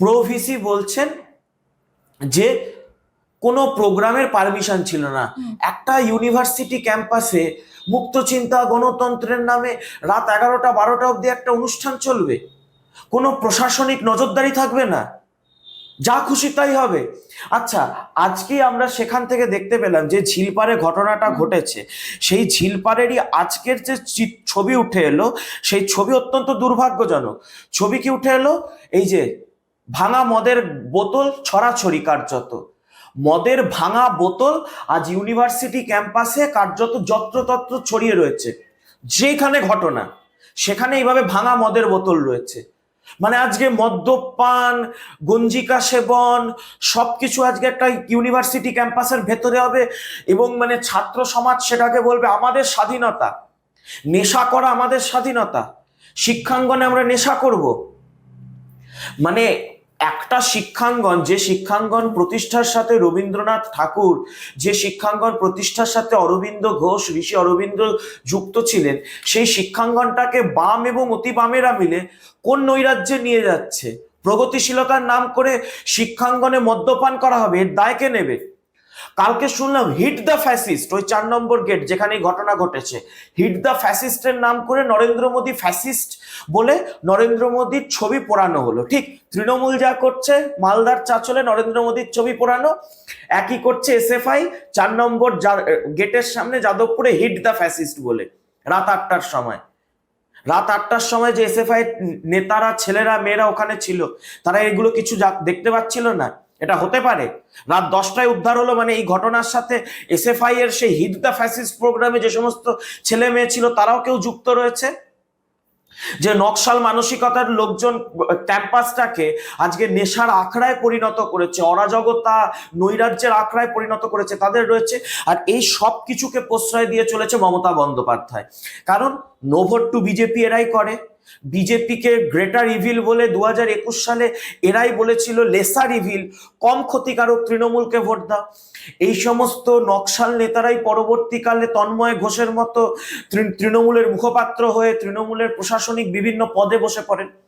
Pro-VC বলছেন যে কোনো প্রোগ্রামের পারমিশন ছিল না। একটা ইউনিভার্সিটি ক্যাম্পাসে মুক্ত চিন্তা গণতন্ত্রের নামে রাত এগারোটা বারোটা অবধি একটা অনুষ্ঠান চলবে। কোনো প্রশাসনিক নজরদারি থাকবে না। যা খুশি তাই হবে। আচ্ছা আজকে আমরা সেখান থেকে দেখতে পেলাম যে ঝিলপারে ঘটনাটা ঘটেছে। সেই ঝিলপারেরই আজকের যে ছবি উঠে এলো সেই ছবি অত্যন্ত দুর্ভাগ্যজনক। ছবি কি উঠে এলো? এই যে ভাঙা মদের বোতল ছড়াছড়ি কার্যত। মদের ভাঙা বোতল আজ ইউনিভার্সিটি ক্যাম্পাসে কার্যত যত্রতত্র ছড়িয়ে রয়েছে। যেখানে ঘটনা, সেখানে এইভাবে ভাঙা মদের বোতল রয়েছে। মানে আজকে মদ্যপান, গঞ্জিকা সেবন, সবকিছু আজকে একটা ইউনিভার্সিটি ক্যাম্পাসের ভেতরে হবে এবং মানে ছাত্র সমাজ সেটাকে বলবে আমাদের স্বাধীনতা। নেশা করা আমাদের স্বাধীনতা। শিক্ষাঙ্গনে আমরা নেশা করব। মানে একটা শিক্ষাঙ্গন, যে শিক্ষাঙ্গন প্রতিষ্ঠার সাথে রবীন্দ্রনাথ ঠাকুর, যে শিক্ষাঙ্গন প্রতিষ্ঠার সাথে অরবিন্দ ঘোষ, ঋষি অরবিন্দ যুক্ত ছিলেন, সেই শিক্ষাঙ্গনটাকে বাম এবং অতি বামেরা মিলে কোন নৈরাজ্যে নিয়ে যাচ্ছে? প্রগতিশীলতার নাম করে শিক্ষাঙ্গনে মদ্যপান করা হবে, এর দায় কে নেবে? কালকে শুনলাম হিট দ্য ফ্যাসিস্ট ওই চার নম্বর গেট যেখানে ঘটনা ঘটেছে। হিট দ্য ফ্যাসিস্টের নাম করে নরেন্দ্র মোদী ফ্যাসিস্ট বলে নরেন্দ্র মোদীর ছবি পোড়ানো হলো। ঠিক তৃণমূল যা করছে, মালদার চাচলে নরেন্দ্র মোদীর ছবি পোড়ানো, একই করছে এসএফআই চার নম্বর গেটের সামনে যাদবপুরে হিট দ্য ফ্যাসিস্ট বলে, রাত আটটার সময়। রাত আটটার সময় যে এসএফআই নেতারা, ছেলেরা, মেয়েরা ওখানে ছিল, তারা এগুলো কিছু দেখতে পাচ্ছিল না। এটা হতে পারে। রাত দশটায় উদ্ধার হলো মানে এই ঘটনার সাথে এসএফআই এর সেই হিট দ্য ফ্যাসিস্ট প্রোগ্রামে যে সমস্ত ছেলে মেয়ে ছিল, তারাও কেউ যুক্ত রয়েছে? যে নকশাল মানসিকতার লোকজন ক্যাম্পাসটাকে আজকে নেশার আখড়ায় পরিণত করেছে, অরাজকতা, নৈরাজ্যের আখড়ায় পরিণত করেছে, তাদের রয়েছে। আর এই সব কিছুকে প্রশ্রয় দিয়ে চলেছে মমতা বন্দ্যোপাধ্যায়। কারণ নোভোট টু বিজেপি এরাই করে। বিজেপিকে গ্রেটার ইভিল বলে দু হাজার একুশ সালে এরাই বলেছিল লেসার ইভিল, কম ক্ষতিকারক তৃণমূলকে ভোট দাও। এই সমস্ত নকশাল নেতারাই পরবর্তীকালে তন্ময় ঘোষের মতো তৃণ- তৃণমূলের মুখপাত্র হয়ে তৃণমূলের প্রশাসনিক বিভিন্ন পদে বসে পড়েন।